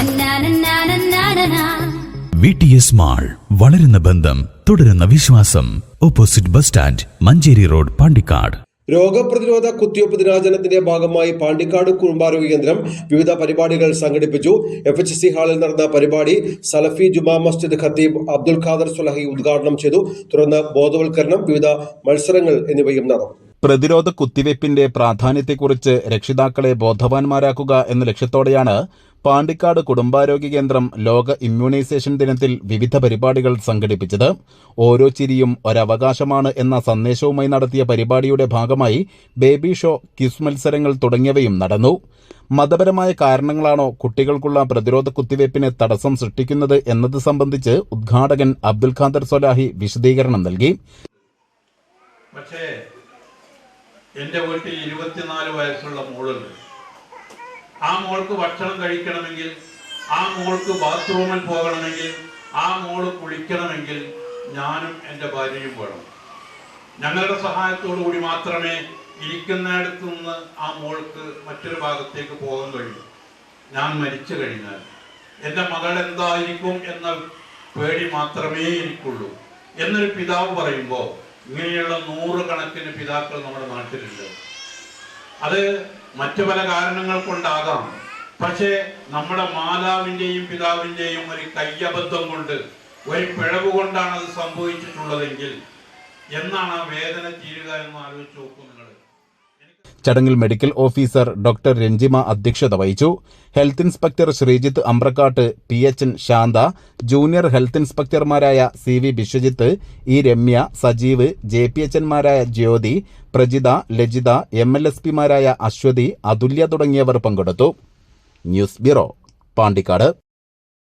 നന്നാനന്നാനന്നാനനാ. V T S mall വളരുന്ന ബന്ധം തുടരുന്ന വിശ്വാസം. Opposite bus stand Manjeri road Pandikkad. രോഗപ്രതിരോധ കുത്തിവയ്പ് ദിനാചരണത്തിന്റെ ഭാഗമായി പാണ്ടിക്കാട് കുടുംബാരോഗ്യ കേന്ദ്രം വിവിധ പരിപാടികൾ സംഘടിപ്പിച്ചു. എഫ് എച്ച് സി ഹാളിൽ നടന്ന പരിപാടി സലഫി ജുമാ മസ്ജിദ് ഖത്തീബ് അബ്ദുൽ ഖാദർ സുലഹി ഉദ്ഘാടനം ചെയ്തു. തുടർന്ന് ബോധവൽക്കരണം വിവിധ മത്സരങ്ങൾ എന്നിവയും നടന്നു. പ്രതിരോധ കുത്തിവയ്പ്പിന്റെ പ്രാധാന്യത്തെക്കുറിച്ച് രക്ഷിതാക്കളെ ബോധവാന്മാരാക്കുക എന്ന ലക്ഷ്യത്തോടെയാണ് പാണ്ടിക്കാട് കുടുംബാരോഗ്യ കേന്ദ്രം ലോക ഇമ്മ്യൂണൈസേഷൻ ദിനത്തിൽ വിവിധ പരിപാടികൾ സംഘടിപ്പിച്ചത്. ഓരോ ചിരിയും ഒരവകാശമാണ് എന്ന സന്ദേശവുമായി നടത്തിയ പരിപാടിയുടെ ഭാഗമായി ബേബി ഷോ ക്വിസ് മത്സരങ്ങൾ തുടങ്ങിയവയും നടന്നു. മതപരമായ കാരണങ്ങളാണോ കുട്ടികൾക്കുള്ള പ്രതിരോധ കുത്തിവയ്പ്പിന് തടസ്സം സൃഷ്ടിക്കുന്നത് എന്നത് സംബന്ധിച്ച് ഉദ്ഘാടകൻ അബ്ദുൽ ഖാദർ സൊലാഹി വിശദീകരണം നൽകി. പക്ഷേ എന്റെ വീട്ടിൽ ഇരുപത്തിനാല് വയസ്സുള്ള മോളുണ്ട്. ആ മോൾക്ക് ഭക്ഷണം കഴിക്കണമെങ്കിൽ ആ മോൾക്ക് ബാത്റൂമിൽ പോകണമെങ്കിൽ ആ മോൾ കുളിക്കണമെങ്കിൽ ഞാനും എന്റെ ഭാര്യയും വേണം. ഞങ്ങളുടെ സഹായത്തോടു കൂടി മാത്രമേ ഇരിക്കുന്നിടത്തു നിന്ന് ആ മോൾക്ക് മറ്റൊരു ഭാഗത്തേക്ക് പോകാൻ കഴിയൂ. ഞാൻ മരിച്ചു കഴിഞ്ഞാൽ എന്റെ മകൾ എന്തായിരിക്കും എന്ന പേടി മാത്രമേ എനിക്കുള്ളൂ. എന്നൊരു പിതാവ് പറയുമ്പോൾ ഇങ്ങനെയുള്ള നൂറുകണക്കിന് പിതാക്കൾ നമ്മുടെ നാട്ടിലുണ്ട്. അത് മറ്റു പല കാരണങ്ങൾ കൊണ്ടാകാം. പക്ഷേ നമ്മുടെ മാതാവിന്റെയും പിതാവിന്റെയും ഒരു കയ്യബദ്ധം കൊണ്ട് ഒരു പിഴവ് കൊണ്ടാണ് അത് സംഭവിച്ചിട്ടുള്ളതെങ്കിൽ എന്നാണ് ആ വേദന തീരുക എന്ന് ആലോചിച്ച് നോക്കൂ നിങ്ങൾ. ചടങ്ങിൽ മെഡിക്കൽ ഓഫീസർ ഡോക്ടർ രഞ്ജിമ അധ്യക്ഷത വഹിച്ചു. Health inspector Sreejith Ambrakkatt P H N Santha junior health ഇൻസ്പെക്ടർമാരായ C V Biswajith E Ramya Sajeev J P H എൻമാരായ Jyothi Prajitha Lajitha M L S പിമാരായ Aswathy Athulya തുടങ്ങിയവർ പങ്കെടുത്തു. News bureau Pandikkad.